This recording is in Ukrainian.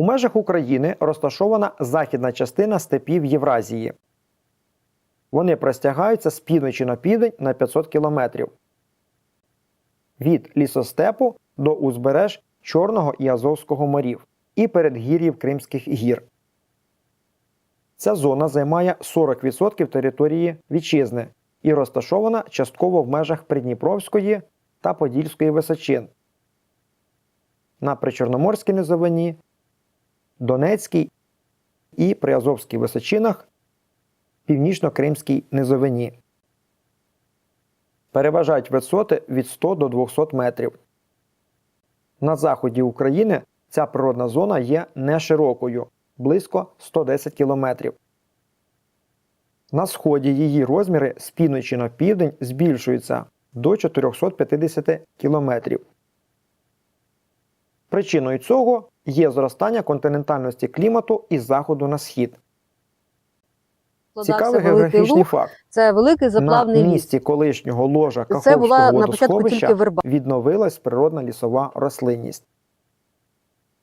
У межах України розташована західна частина степів Євразії. Вони простягаються з півночі на південь на 500 кілометрів. Від лісостепу до узбереж Чорного і Азовського морів і передгір'їв Кримських гір. Ця зона займає 40% території вітчизни і розташована частково в межах Придніпровської та Подільської височин. На Причорноморській низовині, Донецькій і Приазовській височинах, Північно-Кримській низовині. Переважають висоти від 100 до 200 метрів. На заході України ця природна зона є неширокою близько 110 кілометрів. На сході її розміри з півночі на південь збільшуються до 450 кілометрів. Причиною цього є зростання континентальності клімату із заходу на схід. Цікавий географічний луг. факт. Це великий заплавний на ліс. колишнього ложа Це була Каховського водосховища верба. відновилась природна лісова рослинність.